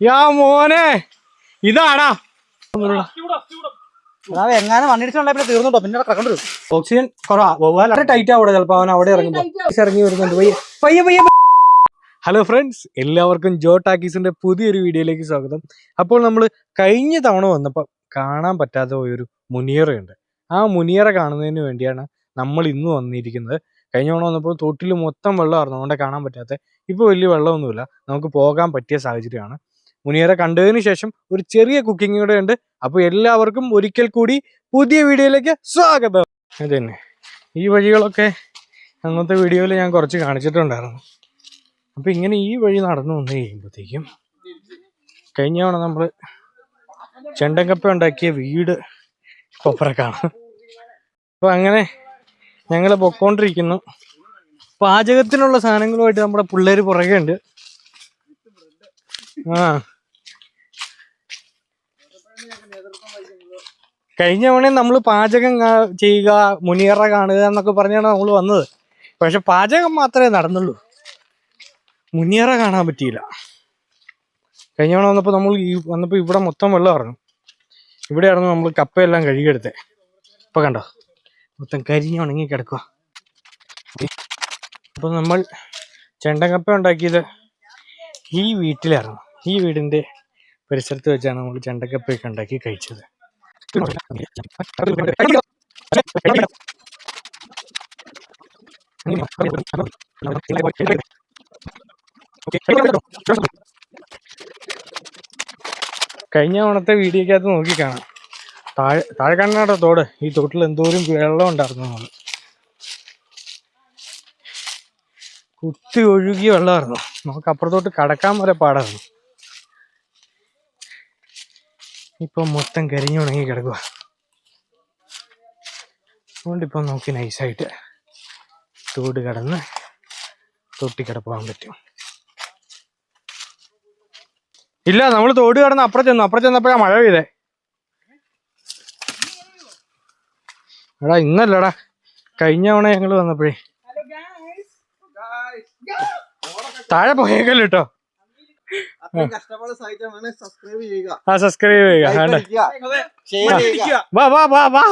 യാ മോനെ. ഇതാടാ. എങ്ങാനും വണ്ടിടിച്ചുണ്ടായി തീർന്നുണ്ടോ പിന്നെ കിടക്കണ്ടു ഓക്സിജൻ കുറവാ. വളരെ ടൈറ്റ് ആവൂടെ ചിലപ്പോ അവൻ അവിടെ ഇറങ്ങുമ്പോ. ഇറങ്ങി വരുന്നുണ്ട്. പയ്യ പയ്യ പയ്യ ഹലോ ഫ്രണ്ട്സ് എല്ലാവർക്കും ജോ ടാക്കീസിന്റെ പുതിയൊരു വീഡിയോയിലേക്ക് സ്വാഗതം. അപ്പോൾ നമ്മൾ കഴിഞ്ഞ തവണ വന്നപ്പോൾ കാണാൻ പറ്റാത്ത പോയൊരു മുനിയറയുണ്ട്. ആ മുനിയറ കാണുന്നതിന് വേണ്ടിയാണ് നമ്മൾ ഇന്ന് വന്നിരിക്കുന്നത്. കഴിഞ്ഞ തവണ വന്നപ്പോൾ തൊട്ടിൽ മൊത്തം വെള്ളമായിരുന്നു. അതുകൊണ്ട് കാണാൻ പറ്റാത്ത ഇപ്പോൾ വലിയ വെള്ളമൊന്നുമില്ല. നമുക്ക് പോകാൻ പറ്റിയ സാഹചര്യമാണ്. മുനിയറ കണ്ടതിന് ശേഷം ഒരു ചെറിയ കുക്കിംഗ് കൂടെ ഉണ്ട്. അപ്പോൾ എല്ലാവർക്കും ഒരിക്കൽ കൂടി പുതിയ വീഡിയോയിലേക്ക് സ്വാഗതം. അത് തന്നെ ഈ വഴികളൊക്കെ അന്നത്തെ വീഡിയോയിൽ ഞാൻ കുറച്ച് കാണിച്ചിട്ടുണ്ടായിരുന്നു. അപ്പം ഇങ്ങനെ ഈ വഴി നടന്നു വന്നു കഴിയുമ്പോഴത്തേക്കും കഴിഞ്ഞ തവണ നമ്മൾ ചെണ്ടങ്കപ്പ ഉണ്ടാക്കിയ വീട് കൊപ്പറക്കാണ് അപ്പോൾ അങ്ങനെ ഞങ്ങൾ പൊക്കോണ്ടിരിക്കുന്നു. പാചകത്തിനുള്ള സാധനങ്ങളുമായിട്ട് നമ്മുടെ പിള്ളേർ പുറകെ ഉണ്ട്. ആ. കഴിഞ്ഞ തവണ നമ്മൾ പാചകം ചെയ്യുക മുനിയറ കാണുക എന്നൊക്കെ പറഞ്ഞാണ് നമ്മൾ വന്നത്. പക്ഷെ പാചകം മാത്രമേ നടന്നുള്ളൂ. മുനിയറ കാണാൻ പറ്റിയില്ല. കഴിഞ്ഞ തവണ വന്നപ്പോൾ നമ്മൾ ഈ വന്നപ്പോൾ ഇവിടെ മൊത്തം വെള്ളം ഇറങ്ങും. ഇവിടെയായിരുന്നു നമ്മൾ കപ്പയെല്ലാം കഴുകിയെടുത്തത് ഇപ്പം കണ്ടോ? മൊത്തം കരിഞ്ഞ് ഉണങ്ങി കിടക്കുക അപ്പോൾ നമ്മൾ ചെണ്ടക്കപ്പ ഉണ്ടാക്കിയത് ഈ വീട്ടിലായിരുന്നു ഈ വീടിന്റെ പരിസരത്ത് വെച്ചാണ് നമ്മൾ ചെണ്ടക്കപ്പയൊക്കെ ഉണ്ടാക്കി കഴിച്ചത്. കഴിഞ്ഞ ഓണത്തെ വീഡിയോക്കകത്ത് നോക്കി കാണാം. താഴെ താഴെ കാണാട്ടോ തോട്. ഈ തോട്ടിൽ എന്തോരം വെള്ളം ഉണ്ടായിരുന്നു നമ്മൾ കുത്തി ഒഴുകിയ വെള്ളമായിരുന്നു. നമുക്ക് അപ്പുറത്തോട്ട് കടക്കാൻ വരെ പാടായിരുന്നു. ഇപ്പൊ മൊത്തം കരിഞ്ഞുണങ്ങി കിടക്കുക അതുകൊണ്ട് ഇപ്പൊ നോക്കി നൈസായിട്ട് തോട് കടന്ന് തൊട്ടി പോകാൻ പറ്റും. ഇല്ല നമ്മൾ തോട് കടന്ന് അപ്പുറം ചെന്നു. അപ്പുറം ചെന്നപ്പോഴാ മഴ പെയ്തേ. എടാ ഇന്നല്ലടാ. കഴിഞ്ഞ തവണ ഞങ്ങൾ വന്നപ്പോഴേ. താഴെ പോയേക്കല്ലോ കേട്ടോ അത്രയും കഷ്ടപ്പാട് സഹിച്ചാണ് സബ്സ്ക്രൈബ് ചെയ്യുക ആ സബ്സ്ക്രൈബ് ചെയ്യുക വേണ്ട. ഷെയർ ചെയ്യുക. വാ വാ വാ വാ.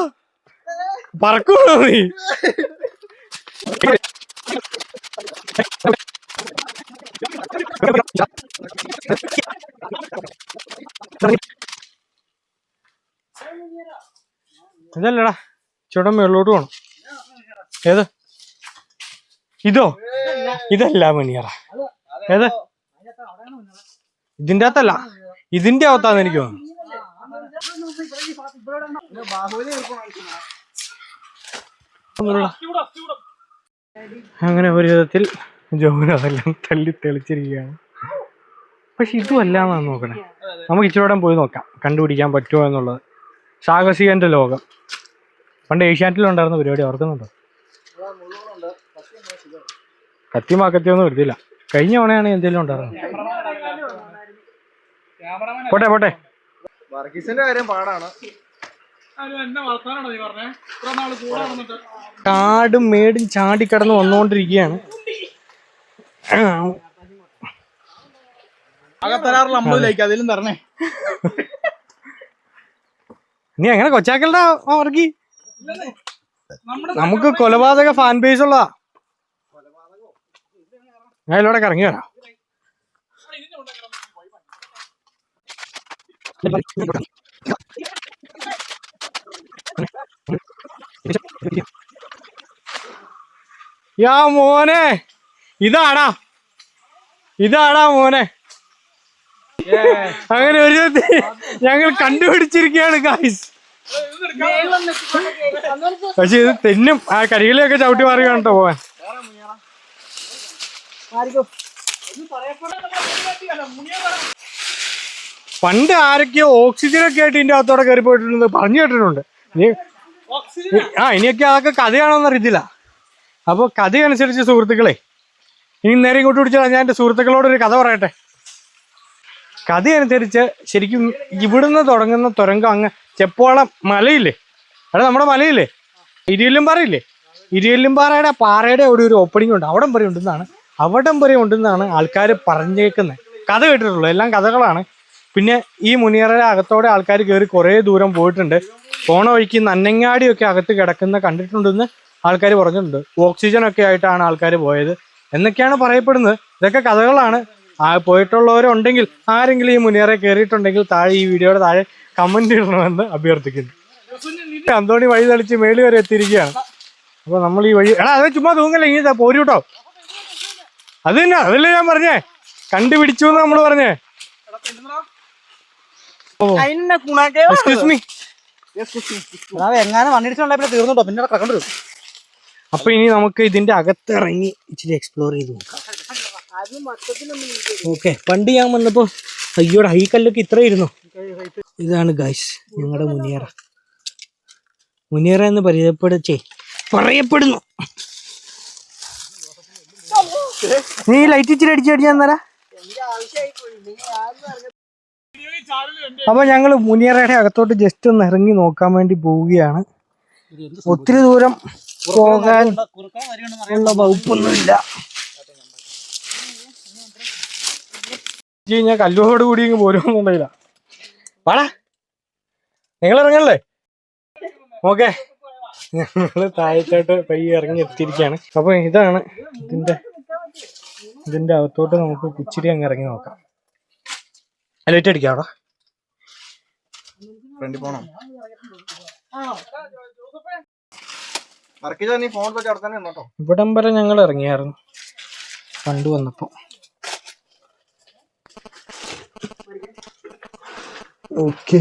പറക്കൂണോ നീ. ഇതല്ലടാ ചുടം മേളിലോട്ട് പോണം. ഏത്? ഇതോ? ഇതല്ല മണിയറ. ഏത്? ഇതിന്റെ അകത്തല്ല ഇതിന്റെ അകത്താന്ന് എനിക്ക് തോന്നുന്നു. അങ്ങനെ ഒരു വിധത്തിൽ ജോന അതെല്ലാം തല്ലി തെളിച്ചിരിക്കുകയാണ് പക്ഷെ ഇതും അല്ലാന്നാണ് നോക്കണേ നമുക്ക് ഇച്ചിരൂടെ പോയി നോക്കാം കണ്ടുപിടിക്കാൻ പറ്റുമോ എന്നുള്ളത് സാഹസികന്റെ ലോകം പണ്ട് ഏഷ്യാനെറ്റിലുണ്ടായിരുന്ന പരിപാടി ഓർക്കുന്നുണ്ടോ കത്തിയും കത്തിയൊന്നും എടുത്തില്ല കഴിഞ്ഞ തവണയാണ് എന്തെങ്കിലും ഉണ്ടായിരുന്നത് പോട്ടെ പോട്ടെ. വർഗീസിന്റെ കാര്യം പാടാണ്. കാടും മേടും ചാടിക്കടന്ന് വന്നുകൊണ്ടിരിക്കുകയാണ് അകത്തരാറിൽ അമ്പത് ലൈക്ക് അതിലും തരണേ. നീ എങ്ങനെ കൊച്ചാക്കലടാ വർഗി? നമുക്ക് കൊലപാതക ഫാൻ ബേസ് ഉള്ളതാ. ഞാൻ ഇതിലൂടെ കറങ്ങി വരാം. യാ മോനെ. ഇതാടാ. ഇതാടാ മോനെ. അങ്ങനെ ഒരു ഞങ്ങൾ കണ്ടുപിടിച്ചിരിക്കുകയാണ് ഗായ്സ് പക്ഷെ ഇത് തെന്നും ആ കരികളിലൊക്കെ ചവിട്ടി മാറി കേട്ടോ പോവാൻ പണ്ട് ആരൊക്കെയോ ഓക്സിജൻ ഒക്കെ ആയിട്ട് ഇതിന്റെ അകത്തോടെ കയറി പോയിട്ടുണ്ട് പറഞ്ഞു കേട്ടിട്ടുണ്ട്. ആ ഇനിയൊക്കെ അതൊക്കെ കഥയാണോന്ന് അറിയത്തില്ല. അപ്പോൾ കഥയനുസരിച്ച് സുഹൃത്തുക്കളെ ഇനി നേരെ ഇങ്ങോട്ട് പിടിച്ചാൽ ഞാൻ എന്റെ സുഹൃത്തുക്കളോടൊരു കഥ പറയട്ടെ. കഥയനുസരിച്ച് ശരിക്കും ഇവിടുന്ന് തുടങ്ങുന്ന തുരങ്കം അങ്ങ് ചെപ്പോളം മലയില്ലേ? അവിടെ നമ്മുടെ മലയില്ലേ? ഇരിയല്ലും പാറയില്ലേ ഇരിയല്ലും പാറയുടെ പാറയുടെ അവിടെ ഒരു ഓപ്പണിംഗ് ഉണ്ട്. അവിടം വരെ ഉണ്ടെന്നാണ്. അവിടം വരെ ഉണ്ടെന്നാണ് ആൾക്കാർ പറഞ്ഞേക്കുന്നത് കഥ കേട്ടിട്ടുള്ളൂ. എല്ലാം കഥകളാണ്. പിന്നെ ഈ മുനിയറയുടെ അകത്തോടെ ആൾക്കാർ കയറി കുറേ ദൂരം പോയിട്ടുണ്ട്. പോണ വഴിക്ക് നന്നങ്ങാടിയൊക്കെ അകത്ത് കിടക്കുന്ന കണ്ടിട്ടുണ്ടെന്ന് ആൾക്കാർ പറഞ്ഞിട്ടുണ്ട്. ഓക്സിജൻ ഒക്കെ ആയിട്ടാണ് ആൾക്കാർ പോയത്. എന്നൊക്കെയാണ് പറയപ്പെടുന്നത്. ഇതൊക്കെ കഥകളാണ്. പോയിട്ടുള്ളവരുണ്ടെങ്കിൽ ആരെങ്കിലും ഈ മുനിയറെ കയറിയിട്ടുണ്ടെങ്കിൽ താഴെ ഈ വീഡിയോയുടെ താഴെ കമന്റ് ഇടണമെന്ന് അഭ്യർത്ഥിക്കുന്നു. അന്തോണി വഴി തളിച്ച് മേളി വരെ എത്തിയിരിക്കുകയാണ്. അപ്പൊ നമ്മൾ ഈ വഴി എടാ അത് ചുമ്മാ തൂങ്ങല്ലേ? ഇനി പോരു കേട്ടോ അത് തന്നെ അതല്ലേ ഞാൻ പറഞ്ഞേ. കണ്ടുപിടിച്ചു എന്ന് നമ്മൾ പറഞ്ഞേ. എങ്ങാനും വണ്ണിടിച്ചുണ്ടായപ്പോ തീർന്നുണ്ടോ പിന്നെ കിടക്കണ്ട വരും. അപ്പൊ ഇനി നമുക്ക് ഇതിന്റെ അകത്ത് ഇറങ്ങി ഇച്ചിരി എക്സ്പ്ലോർ ചെയ്ത് നോക്കാം. ഓക്കെ പണ്ട് ഞാൻ വന്നപ്പോ അയ്യോടെ ഈ കല്ലൊക്കെ ഇത്ര ഇരുന്നു? ഇതാണ് ഗൈസ് ഞങ്ങളുടെ മുനിയറ. മുനിയറ എന്ന് പരിചയപ്പെടുച്ചേ പറയപ്പെടുന്നു. നീ ലൈറ്റ് ഇച്ചിരി അടിച്ചടിച്ചാ എന്നാലാ അപ്പൊ ഞങ്ങൾ മുനിയറയുടെ അകത്തോട്ട് ജസ്റ്റ് ഒന്ന് ഇറങ്ങി നോക്കാൻ വേണ്ടി പോവുകയാണ്. ഒത്തിരി ദൂരം പോകാൻ ഉള്ള വകുപ്പൊന്നുമില്ല. ഞാൻ കല്ലുവോട് കൂടി ഇങ്ങ് പോരുമെന്നുണ്ടായില്ല വാടാ. നിങ്ങൾ ഇറങ്ങല്ലേ? ഓക്കെ. ഞങ്ങൾ താഴത്തോട്ട് പയ്യെ ഇറങ്ങി എത്തിയിരിക്കുകയാണ്. അപ്പൊ ഇതാണ് ഇതിന്റെ ഇതിന്റെ അകത്തോട്ട് നമുക്ക് കുച്ചിരി അങ്ങ് ഇറങ്ങി നോക്കാം. ലൈറ്റ് അടിക്കാം അവിടെ. ഫ്രണ്ടിൽ പോണം? വർക്കിച്ചാ നീ ഫോൺ വെച്ച് അവിടെ തന്നെ നിന്നോട്ടോ ഇവിടം വരെ ഞങ്ങൾ ഇറങ്ങിയായിരുന്നു. പണ്ട് വന്നപ്പോ. ഓക്കെ.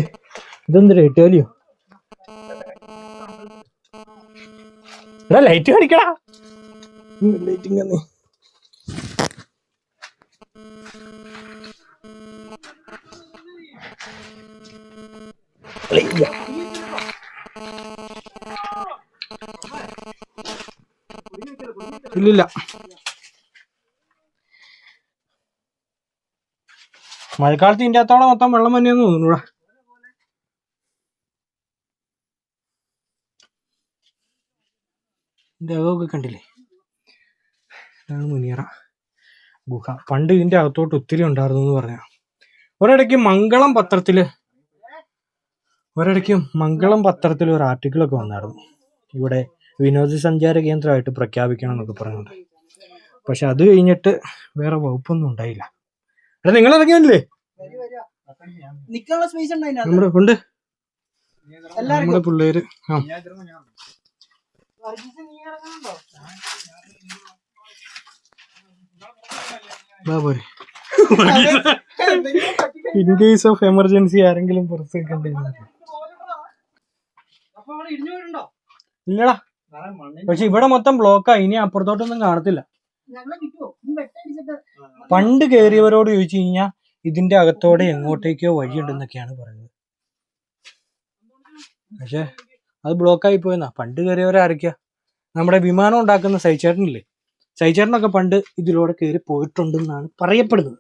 ഇതെന്തൊരു ഏറ്റുകാലിയോ എടാ ലൈറ്റ് കാണിക്കടാ ലൈറ്റിംഗ് തന്നെ ഇല്ല. ഇല്ലില്ല. മഴക്കാലത്ത് ഇതിന്റെ അകത്തോടെ മൊത്തം വെള്ളം തന്നെയെന്ന് തോന്നുന്നു ഇവിടെ. അകമൊക്കെ കണ്ടില്ലേ? ഇതാണ് മുനിയറ ഗുഹ. പണ്ട് ഇതിന്റെ അകത്തോട്ട് ഒത്തിരി ഉണ്ടായിരുന്നു എന്ന് പറഞ്ഞ ഒരിടയ്ക്ക് മംഗളം പത്രത്തിൽ ഒരിടയ്ക്ക് മംഗളം പത്രത്തിൽ ഒരു ആർട്ടിക്കിൾ ഒക്കെ വന്നായിരുന്നു. ഇവിടെ വിനോദസഞ്ചാര കേന്ദ്രമായിട്ട് പ്രഖ്യാപിക്കണം എന്നൊക്കെ പറയുന്നുണ്ട് പക്ഷെ അത് കഴിഞ്ഞിട്ട് വേറെ വകുപ്പൊന്നും ഉണ്ടായില്ല. എടാ നിങ്ങൾ ഇറങ്ങിയല്ലേ നമ്മുടെ ഉണ്ട്. നമ്മുടെ പിള്ളേര്. ആ. പോരെ. ഇൻ കേസ് ഓഫ് എമർജൻസി ആരെങ്കിലും പുറത്തേക്ക് ഉണ്ടെങ്കിൽ അപ്പൊ അവിടെ ഇടിഞ്ഞു വീഴുണ്ടോ ഇല്ലടാ. പക്ഷെ ഇവിടെ മൊത്തം ബ്ലോക്കാ ഇനി അപ്പുറത്തോട്ടൊന്നും കാണത്തില്ല. പണ്ട് കേറിയവരോട് ചോദിച്ചു കഴിഞ്ഞാൽ ഇതിന്റെ അകത്തോടെ എങ്ങോട്ടേക്കോ വഴിയുണ്ടെന്നൊക്കെയാണ് പറയുന്നത് പക്ഷെ അത് ബ്ലോക്കായി പോയെന്നാ. പണ്ട് കയറിയവരെ ആരൊക്കെയാ? നമ്മുടെ വിമാനം ഉണ്ടാക്കുന്ന സൈചേട്ടനില്ലേ? സൈചേട്ടനൊക്കെ പണ്ട് ഇതിലൂടെ കയറി പോയിട്ടുണ്ടെന്നാണ് പറയപ്പെടുന്നത്.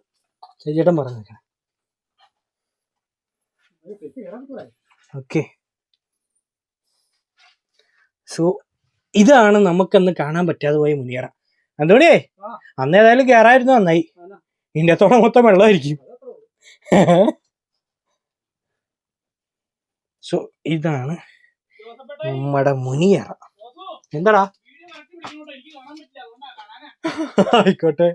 സൈചേട്ടൻ പറഞ്ഞേക്കാം. ഓക്കെ. സോ ഇതാണ് നമുക്കന്ന് കാണാൻ പറ്റാതെ പോയ മുനിയറ. എന്തോടിയേ അന്ന് ഏതായാലും കയറായിരുന്നു നന്നായി. ഇതിന്റെ അത്തോടെ മൊത്തം വെള്ളമായിരിക്കും. സോ ഇതാണ് നമ്മുടെ മുനിയറ. എന്താടാ? ആയിക്കോട്ടെ.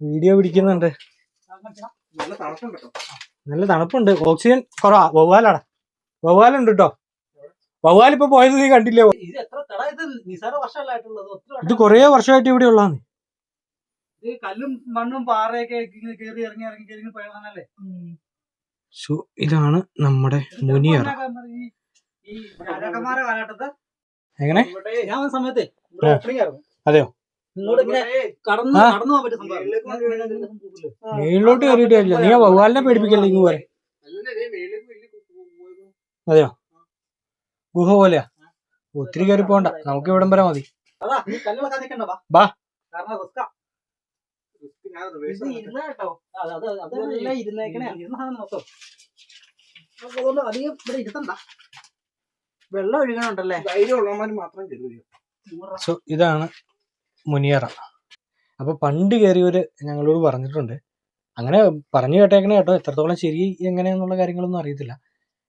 വീഡിയോ പിടിക്കുന്നുണ്ട്. നല്ല തണുപ്പുണ്ട് നല്ല തണുപ്പുണ്ട്. ഓക്സിജൻ കുറവാ. വവ്വാലാടാ വവ്വാലുണ്ട് കേട്ടോ. വവ്വാൽ ഇപ്പൊ പോയത് നീ കണ്ടില്ലേ? ഇത് കൊറേ തട ഇത് നിസാര വർഷമല്ലായിട്ടുള്ളത്. ഇത് കുറേ വർഷമായിട്ട് ഇവിടെ ഉള്ളതാണ്. ഇത് കല്ലും മണ്ണും പാറയൊക്കെ ഇങ്ങനെ കേറി ഇറങ്ങി ഇറങ്ങി പോയതാണല്ലേ? സോ ഇതാണ് നമ്മുടെ മുനിയറ. എങ്ങനെ. അതെയോ? ഇങ്ങനെ ഇങ്ങനെ ഇങ്ങനെ? മേളിലോട്ട് കയറിയിട്ടില്ല നീ ആ വവ്വാലിനെ പേടിപ്പിക്കല്ലേ ഇങ്ങ് പോരെ? അതെയോ? ഗുഹ പോലെയാ. ഒത്തിരി കയറി പോണ്ട. നമുക്ക് ഇവിടം വരെ മതി. ബാ. അധികം ഇവിടെ ഇരുത്തണ്ട. വെള്ളം ഒഴുകണുണ്ടല്ലേ? സോ ഇതാണ് മുനിയറ. അപ്പൊ പണ്ട് കയറിയവര് ഞങ്ങളോട് പറഞ്ഞിട്ടുണ്ട്. അങ്ങനെ പറഞ്ഞു കേട്ടേക്കണേ കേട്ടോ. എത്രത്തോളം ശരി എങ്ങനെയെന്നുള്ള കാര്യങ്ങളൊന്നും അറിയത്തില്ല.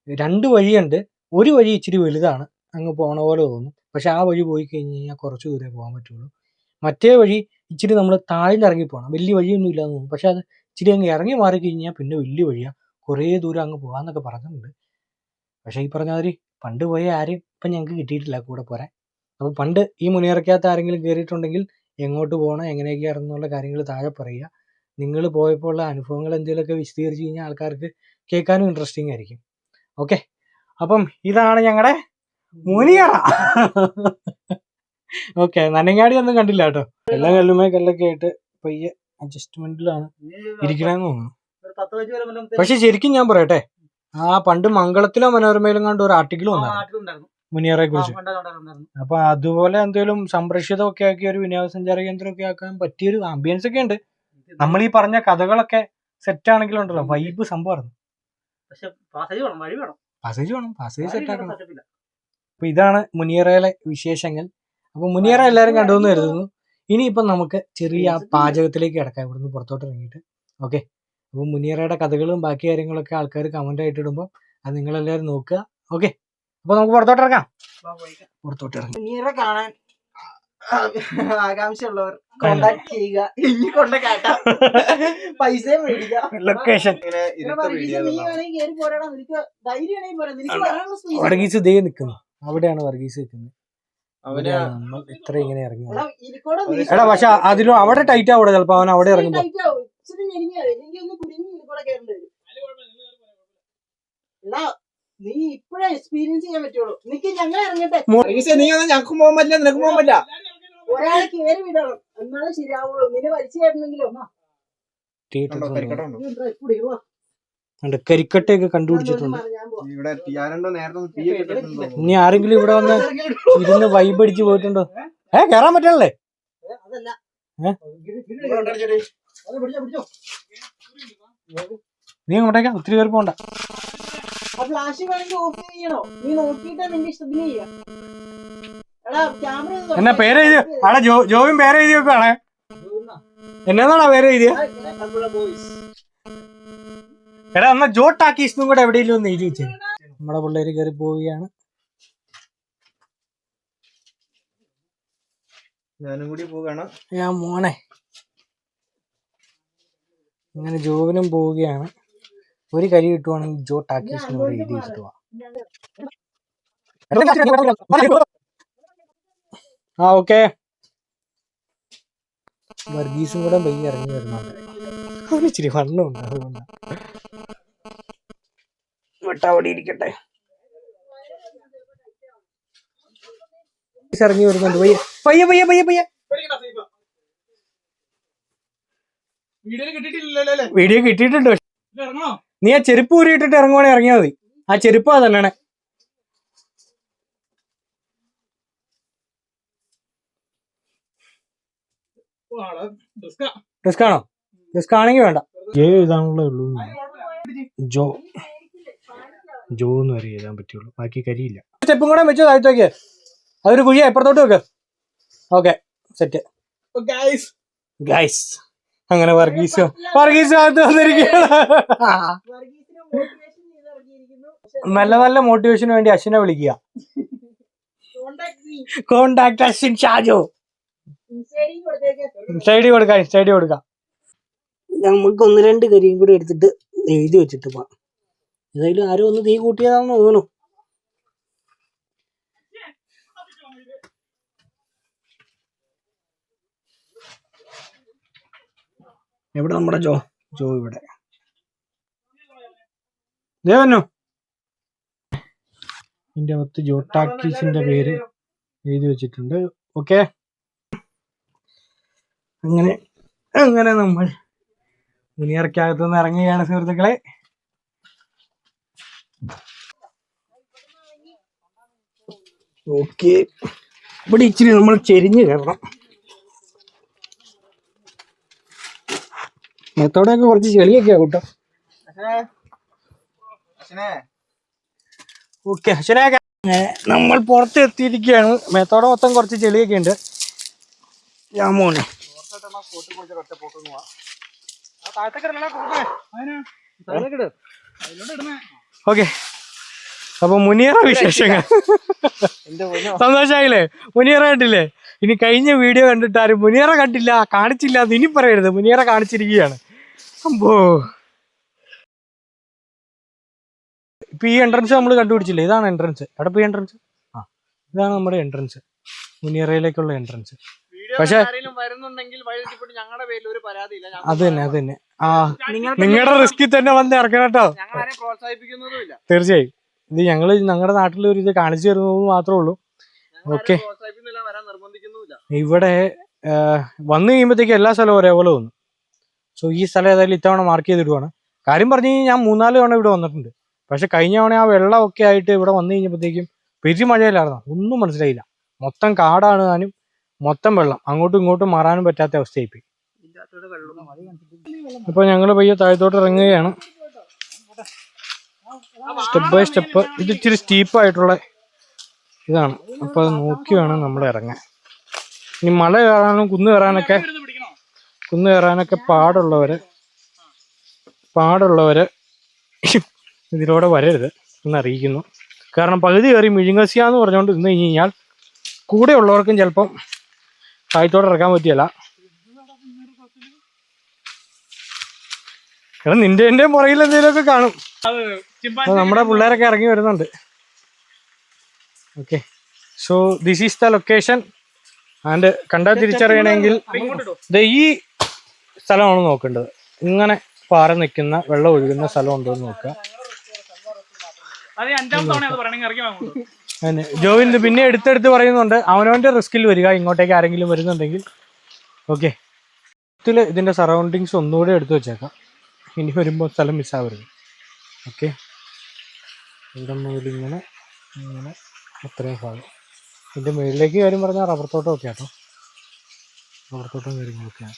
രണ്ട് വഴിയുണ്ട്. ഒരു വഴി ഇച്ചിരി വലുതാണ്. അങ്ങ് പോണ പോലെ തോന്നും. പക്ഷെ ആ വഴി പോയി കഴിഞ്ഞ് കഴിഞ്ഞാൽ കുറച്ച് ദൂരെ പോകാൻ പറ്റുള്ളൂ. മറ്റേ വഴി ഇച്ചിരി നമ്മൾ താഴ്ന്നിറങ്ങി പോകണം വലിയ വഴിയൊന്നും ഇല്ലാന്ന് തോന്നും. പക്ഷെ അത് ഇച്ചിരി അങ്ങ് ഇറങ്ങി മാറി കഴിഞ്ഞാൽ പിന്നെ വലിയ വഴിയാ. കുറേ ദൂരം അങ്ങ് പോകാന്നൊക്കെ പറഞ്ഞിട്ടുണ്ട്. പക്ഷെ ഈ പറഞ്ഞ മാതിരി പണ്ട് പോയ ആരെയും ഇപ്പം ഞങ്ങൾക്ക് കിട്ടിയിട്ടില്ല കൂടെ പോരാൻ. അപ്പോൾ പണ്ട് ഈ മുനിയിറക്കാത്ത ആരെങ്കിലും കയറിയിട്ടുണ്ടെങ്കിൽ എങ്ങോട്ട് പോകണം എങ്ങനെയൊക്കെയാണെന്നുള്ള കാര്യങ്ങൾ താഴെ പറയുക. നിങ്ങൾ പോയപ്പോൾ ഉള്ള അനുഭവങ്ങൾ എന്തെങ്കിലുമൊക്കെ വിശദീകരിച്ച് കഴിഞ്ഞാൽ ആൾക്കാർക്ക് കേൾക്കാനും ഇൻട്രസ്റ്റിംഗ് ആയിരിക്കും. ഓക്കെ അപ്പം ഇതാണ് ഞങ്ങളുടെ മുനിയറ. ഓക്കെ നനങ്ങാടി ഒന്നും കണ്ടില്ല കേട്ടോ. എല്ലാം കല്ലുമേ കല്ലൊക്കെ ആയിട്ട് പയ്യെ അഡ്ജസ്റ്റ്മെന്റിലാണ് ഇരിക്കണെന്ന് തോന്നുന്നു. പക്ഷെ ശരിക്കും ഞാൻ പറയട്ടെ ആ പണ്ട് മംഗളത്തിലോ മനോരമയിലും കണ്ട ഒരു ആർട്ടിക്കിൾ നാട്ടിലുണ്ടായിരുന്നു. മുനിയറെ കുറിച്ച്. അപ്പൊ അതുപോലെ എന്തെങ്കിലും സംരക്ഷിതമൊക്കെ ആക്കി ഒരു വിനോദസഞ്ചാര കേന്ദ്രമൊക്കെ ആക്കാൻ പറ്റിയൊരു ആംബിയൻസ് ഒക്കെ ഉണ്ട്. നമ്മൾ ഈ പറഞ്ഞ കഥകളൊക്കെ സെറ്റ് ആണെങ്കിലും ഉണ്ടല്ലോ വൈബ് സംഭവമായിരുന്നു. പക്ഷെ വഴി വേണം. പാസേജ് വേണം. പാസേജ് സെറ്റാക്കണം അപ്പൊ ഇതാണ് മുനിയറയിലെ വിശേഷങ്ങൾ. അപ്പൊ മുനിയറ എല്ലാവരും കണ്ടുവെന്ന് കരുതുന്നു. ഇനിയിപ്പം നമുക്ക് ചെറിയ പാചകത്തിലേക്ക് കിടക്കാം. ഇവിടുന്ന് പുറത്തോട്ട് ഇറങ്ങിയിട്ട്. ഓക്കെ അപ്പൊ മുനിയറയുടെ കഥകളും ബാക്കി കാര്യങ്ങളൊക്കെ ആൾക്കാർ കമന്റ് ആയിട്ട് ഇടുമ്പോൾ അത് നിങ്ങളെല്ലാവരും നോക്കുക. ഓക്കെ അപ്പൊ നമുക്ക് പുറത്തോട്ട് ഇറങ്ങാം. പുറത്തോട്ട് ഇറങ്ങാം. കാണാൻ ആകാംക്ഷയുള്ളവർ കോണ്ടാക്ട് ചെയ്യുക. ഇനി കൊണ്ട കാട്ടാം. പൈസയും മേടിക്കാം. ലൊക്കേഷൻ വർഗീസ്, ദേ നിൽക്കുന്നു അവിടെയാണ് വർഗീസ് നിൽക്കുന്നത് ഇത്ര ഇങ്ങനെ ഇറങ്ങി എടാ, പക്ഷെ അതിലും അവിടെ ടൈറ്റ് ആവിടെ ചിലപ്പോ അവൻ അവിടെ ഇറങ്ങുമ്പോ. നീ ഇപ്പഴേ എക്സ്പീരിയൻസ് ചെയ്യാൻ പറ്റുള്ളൂ. നിനക്ക് ഞങ്ങൾ ഇറങ്ങട്ടെ. നീ ഒന്നും ഞങ്ങൾക്കും പോകാൻ പറ്റില്ല. നിനക്ക് പോകാൻ പറ്റില്ല. ഒരാളെ കേറി വിടണം? എന്നാലേ ശരിയാവുള്ളൂ. നിന്നെ വലിച്ചു കയറണമെങ്കിലോ? കരിക്കട്ടയൊക്കെ കണ്ടുപിടിച്ചിട്ടുണ്ട്. ഇനി ആരെങ്കിലും ഇവിടെ വന്ന് ഇരുന്ന് വൈബ് അടിച്ച് പോയിട്ടുണ്ടോ? ഏ? കേറാൻ പറ്റണല്ലേ? നീ അങ്ങോട്ടേക്കാ ഒത്തിരി പേര് പോണ്ട. ആ ഫ്ലാഷ് വേണമെങ്കിൽ ഓഫ് ചെയ്യണോ? നീ നോക്കിയിട്ട് നിന്റെ ഇഷ്ടത്തിന് ചെയ്യാം. എന്നാ പേര് എഴുതി അവിടെ ജോ ജോയും പേര് എഴുതി വെക്കുവാണേ എന്നാണോ പേര് എഴുതിയ എടാ എന്നാ ജോ ടാക്കീസിനും കൂടെ എവിടെയെങ്കിലും ഒന്ന് എഴുതി വെച്ചേ. നമ്മുടെ പിള്ളേര് കയറി പോവുകയാണ്. ഞാനും കൂടി പോവുകയാണ്. ഞാൻ മോനെ. അങ്ങനെ ജോബിനും പോവുകയാണ്. ഒരു കരി കിട്ടുവാണെങ്കിൽ ജോ ടാക്കീസിനും കൂടെ എഴുതി പോവാം. ആ ഓക്കെ വർഗീസും കൂടെ പയ്യെ ഇറങ്ങി വരുന്നുണ്ട് അവന് ഇച്ചിരി വണ്ണമുണ്ട് അതുകൊണ്ട്. വിട്ട അവിടെ ഇരിക്കട്ടെ. ഇറങ്ങി വരുന്നുണ്ട് പയ്യ. പയ്യ പയ്യ പയ്യ പയ്യ. വീഡിയോ കിട്ടിയിട്ടില്ലല്ലോ അല്ലേ? വീഡിയോ കിട്ടിയിട്ടുണ്ട് നീ ആ ചെരുപ്പ് ഊരിയിട്ടിട്ട് ഇറങ്ങുവാണെങ്കിൽ ഇറങ്ങിയാൽ മതി. ആ ചെരുപ്പ് അതന്നെ റിസ്ക് ആണോ? റിസ്ക് ആണെങ്കിൽ വേണ്ട. ജോ എഴുതാനുള്ള ഉള്ളൂ ജോ ജോ എന്ന് വരെ എഴുതാൻ പറ്റുള്ളൂ. ബാക്കി കരിയില്ല. സ്റ്റെപ്പും കൂടെ വെച്ച് താഴ്ത്തോക്കെ അതൊരു കുഴിയ എപ്പുറത്തോട്ട് വെക്ക് ഓക്കെ സെറ്റ് ഗൈസ് അങ്ങനെ വർഗീസ് വർഗീസ് അകത്ത് വന്നിരിക്കുകയാണ്. നല്ല നല്ല മോട്ടിവേഷന് വേണ്ടി അശ്വിനെ വിളിക്കുക. കോണ്ടാക്ട് അശ്വിൻ ഷാജോ. ഇൻസ്റ്റൈഡിൽ കൊടുക്ക സ്റ്റഡി കൊടുക്കാം സ്റ്റഡി കൊടുക്കാം. നമുക്ക് ഒന്ന് രണ്ട് കരിയും കൂടി എടുത്തിട്ട് എഴുതി വെച്ചിട്ട് പോവാം. ഏതായാലും ആരും ഒന്ന് തീ കൂട്ടിയതാണെന്ന് തോന്നുന്നു. എവിടെ നമ്മുടെ ജോ ജോ ഇവിടെ? ദേവന്നു ഇതിന്റെ അകത്ത് ജോ ടാക്കീസിന്റെ പേര് എഴുതി വെച്ചിട്ടുണ്ട്. ഓക്കെ. അങ്ങനെ അങ്ങനെ നമ്മൾ മുനിയറക്കകത്ത് നിന്ന് ഇറങ്ങുകയാണ് സുഹൃത്തുക്കളെ. ഓക്കെ ഇവിടെ ഇച്ചിരി നമ്മൾ ചെരിഞ്ഞ് കയറണം. മേത്തോടെയൊക്കെ കുറച്ച് ചെളിയൊക്കെ ആകൂട്ടോ ഓക്കെ അച്ഛനൊക്കെ നമ്മൾ പുറത്ത് എത്തിയിരിക്കുകയാണ് മേത്തോടെ മൊത്തം കുറച്ച് ചെളിയൊക്കെ ഉണ്ട് ഞാൻ മോനെ. കോട്ട് കുളിച്ച ഒറ്റ പോക്ക് പോവാ ആ താഴത്തേക്ക് ഇടണേ, കൊടുക്കണേ. അതിലേക്ക് ഇട് ഓക്കെ. അപ്പൊ മുനിയറ വിശേഷങ്ങൾ. സന്തോഷായില്ലേ? മുനിയറ കണ്ടില്ലേ? ഇനി കഴിഞ്ഞ വീഡിയോ കണ്ടിട്ട് ആരും മുനിയറ കണ്ടില്ല കാണിച്ചില്ല എന്ന് ഇനി പറയരുത്. മുനിയറ കാണിച്ചിരിക്കുകയാണ്. അമ്പോ. ഇപ്പൊ ഈ എൻട്രൻസ് നമ്മൾ കണ്ടുപിടിച്ചില്ലേ? ഇതാണ് എൻട്രൻസ് അവിടെ പോയി എൻട്രൻസ് ആ ഇതാണ് നമ്മുടെ എൻട്രൻസ് മുനിയറയിലേക്കുള്ള എൻട്രൻസ് പക്ഷേ- വരുന്നുണ്ടെങ്കിൽ ഞങ്ങളുടെ പേരിൽ ഒരു പരാതിയില്ല. അത് തന്നെ അത് തന്നെ. ആ നിങ്ങളുടെ റിസ്കിൽ തന്നെ വന്ന് ഇറക്കണം കേട്ടോ. പ്രോത്സാഹിപ്പിക്കുന്നതുമില്ല തീർച്ചയായും. ഇത് ഞങ്ങൾ ഞങ്ങളുടെ നാട്ടിൽ ഒരു ഇത് കാണിച്ചു തരുന്നത് മാത്രമേ ഉള്ളൂ. ഓക്കെ. ഇവിടെ വന്നു കഴിയുമ്പോഴത്തേക്ക് എല്ലാ സ്ഥലവും ഒരേപോലെ വന്നു. സോ ഈ സ്ഥലം ഏതായാലും ഇത്തവണ മാർക്ക് ചെയ്തിടുവാണ്. കാര്യം പറഞ്ഞു കഴിഞ്ഞാൽ ഞാൻ മൂന്നാൽ തവണ ഇവിടെ വന്നിട്ടുണ്ട്. പക്ഷെ കഴിഞ്ഞ തവണ ആ വെള്ളമൊക്കെ ആയിട്ട് ഇവിടെ വന്നു കഴിഞ്ഞപ്പോഴത്തേക്കും പെരുമഴയിലായിരുന്നു. ഒന്നും മനസ്സിലായില്ല. മൊത്തം കാടാണ് താനും മൊത്തം വെള്ളം അങ്ങോട്ടും ഇങ്ങോട്ടും മാറാനും പറ്റാത്ത അവസ്ഥയായിപ്പോയി അപ്പൊ ഞങ്ങൾ പയ്യെ താഴത്തോട്ട് ഇറങ്ങുകയാണ്. സ്റ്റെപ്പ് ബൈ സ്റ്റെപ്പ് ഇത് ഇച്ചിരി സ്റ്റീപ്പായിട്ടുള്ള ഇതാണ്. അപ്പൊ അത് നോക്കി വേണം നമ്മൾ ഇറങ്ങാൻ. ഇനി മല കയറാനും കുന്ന് കയറാനൊക്കെ കുന്ന് കയറാനൊക്കെ പാടുള്ളവര് പാടുള്ളവര് ഇതിലൂടെ വരരുത് എന്നറിയിക്കുന്നു കാരണം പകുതി കയറി മിഴുങ്ങസിയ എന്ന് പറഞ്ഞുകൊണ്ട് നിന്ന് കഴിഞ്ഞ് കഴിഞ്ഞാൽ കൂടെ ഉള്ളവർക്കും ചിലപ്പം താഴത്തോടെ ഇറക്കാൻ പറ്റിയല്ല. കാരണം നിന്റെ എന്റെ പുറകിൽ എന്തെങ്കിലുമൊക്കെ കാണും. നമ്മുടെ പിള്ളേരൊക്കെ ഇറങ്ങി വരുന്നുണ്ട്. Okay so this is the location and കണ്ടാൽ തിരിച്ചറിയണമെങ്കിൽ ഈ സ്ഥലമാണ് നോക്കേണ്ടത്. ഇങ്ങനെ പാറ നിൽക്കുന്ന വെള്ളം ഒഴുകുന്ന സ്ഥലം ഉണ്ടോ എന്ന് നോക്കുക. ജോവിൻ പിന്നെ എടുത്തെടുത്ത് പറയുന്നുണ്ട്. അവനവന്റെ റിസ്കിൽ വരിക ഇങ്ങോട്ടേക്ക് ആരെങ്കിലും വരുന്നുണ്ടെങ്കിൽ. ഓക്കെ ഇതിന്റെ സറൗണ്ടിങ്സ് ഒന്നുകൂടെ എടുത്തു വെച്ചേക്കാം. ഇനി വരുമ്പോൾ സ്ഥലം മിസ്സാവരുത് ഓക്കെ ഇവിടെ മുതൽ ഇങ്ങനെ ഇങ്ങനെ അത്രയും ഭാഗം. ഇതിന്റെ മുകളിലേക്ക് കാര്യം പറഞ്ഞാൽ റബ്ബർ തോട്ടം ഒക്കെ കേട്ടോ റബ്ബർ തോട്ടം കാര്യങ്ങളൊക്കെയാണ്.